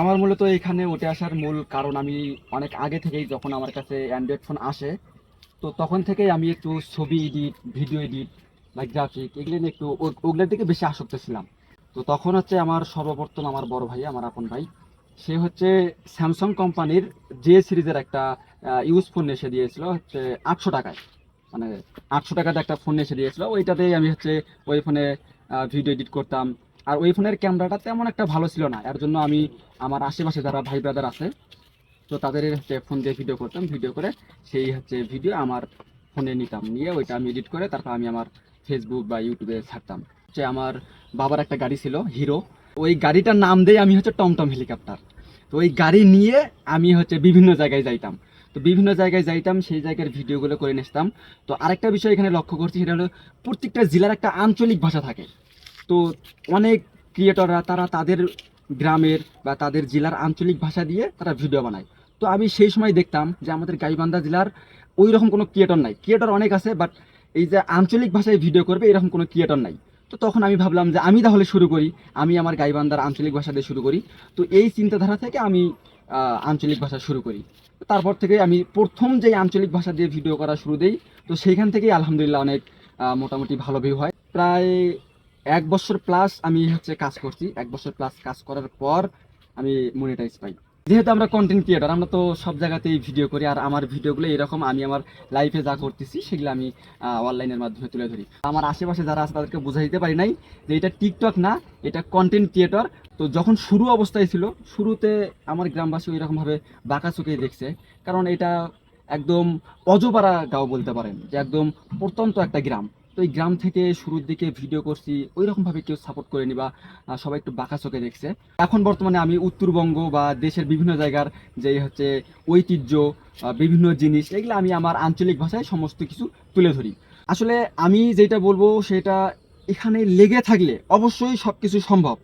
আমার মূলত এখানে উঠে আসার মূল কারণ আমি অনেক আগে থেকেই যখন আমার কাছে অ্যান্ড্রয়েড ফোন আসে, তো তখন থেকেই আমি একটু ছবি এডিট ভিডিও এডিট বা গ্রাফিক এগুলো নিয়ে একটু ওগুলোর দিকে বেশি আসক্ত ছিলাম। তো তখন হচ্ছে আমার সর্বপ্রথম আমার বড় ভাই, আমার আপন ভাই, সে হচ্ছে স্যামসাং কোম্পানির জে সিরিজের একটা ইউজ ফোন এসে দিয়েছিল হচ্ছে আটশো টাকায়। মানে আটশো টাকাতে একটা ফোন এসে দিয়েছিল। ওইটাতেই আমি হচ্ছে ওই ফোনে ভিডিও এডিট করতাম। আর ওই ফোনের ক্যামেরাটা তেমন একটা ভালো ছিল না। এর জন্য আমি আমার আশেপাশে যারা ভাই ব্রাদার আছে, তো তাদের হচ্ছে ফোন দিয়ে ভিডিও করতাম। ভিডিও করে সেই হচ্ছে ভিডিও আমার ফোনে নিতাম। নিয়ে ওইটা আমি এডিট করে তারপর আমি আমার ফেসবুক বা ইউটিউবে ছাড়তাম। হচ্ছে আমার বাবার একটা গাড়ি ছিল হিরো ওই গাড়িটার নাম দিয়ে আমি হচ্ছে টমটম হেলিকপ্টার তো ওই গাড়ি নিয়ে আমি হচ্ছে বিভিন্ন জায়গায় যাইতাম। তো বিভিন্ন জায়গায় যাইতাম, সেই জায়গার ভিডিওগুলো করে নিতাম। তো আরেকটা বিষয় এখানে লক্ষ্য করছি, সেটা হলো প্রত্যেকটা জেলার একটা আঞ্চলিক ভাষা থাকে। তো অনেক ক্রিয়েটররা, তারা তাদের গ্রামের বা তাদের জেলার আঞ্চলিক ভাষা দিয়ে তারা ভিডিও বানায়। তো আমি সেই সময় দেখতাম যে আমাদের গাইবান্ধা জেলার ওই রকম কোনো ক্রিয়েটর নাই। ক্রিয়েটর অনেক আছে বাট এই যে আঞ্চলিক ভাষায় ভিডিও করবে, এরকম কোনো ক্রিয়েটর নাই। তো তখন আমি ভাবলাম যে আমি তাহলে শুরু করি, আমি আমার গাইবান্ধার আঞ্চলিক ভাষা দিয়ে শুরু করি। তো এই চিন্তাধারা থেকে আমি আঞ্চলিক ভাষা শুরু করি। তারপর থেকে আমি প্রথম যে আঞ্চলিক ভাষা দিয়ে ভিডিও করা শুরু দেই, তো সেইখান থেকেই আলহামদুলিল্লাহ অনেক মোটামুটি ভালো ভিউ হয়। প্রায় এক বছর প্লাস আমি হচ্ছে কাজ করছি। এক বছর প্লাস কাজ করার পর আমি মনিটাইজ পাই। যেহেতু আমরা কন্টেন্ট ক্রিয়েটর আমরা তো সব জায়গাতেই ভিডিও করি আর আমার ভিডিওগুলো এরকম আমি আমার লাইফে যা করতেছি, সেগুলো আমি অনলাইনের মাধ্যমে তুলে ধরি। আমার আশেপাশে যারা আছে তাদেরকে দিতে পারি নাই যে এটা টিকটক না, এটা কন্টেন্ট ক্রিয়েটর তো যখন শুরু অবস্থায় ছিল, শুরুতে আমার গ্রামবাসী ওই রকমভাবে বাঁকা চোখে দেখছে। কারণ এটা একদম অজপাড়া গাঁও বলতে পারেন, যে একদম প্রত্যন্ত একটা গ্রাম। তো এই গ্রাম থেকে শুরুর দিকে ভিডিও করছি ওই রকমভাবে কেউ সাপোর্ট করেনি বা সবাই একটু বাঁকা চোখে দেখছে। এখন বর্তমানে আমি উত্তরবঙ্গ বা দেশের বিভিন্ন জায়গার যে হচ্ছে ঐতিহ্য বিভিন্ন জিনিস, এগুলো আমি আমার আঞ্চলিক ভাষায় সমস্ত কিছু তুলে ধরি। আসলে আমি যেটা বলব সেটা এখানে লেগে থাকলে অবশ্যই সব কিছু সম্ভব।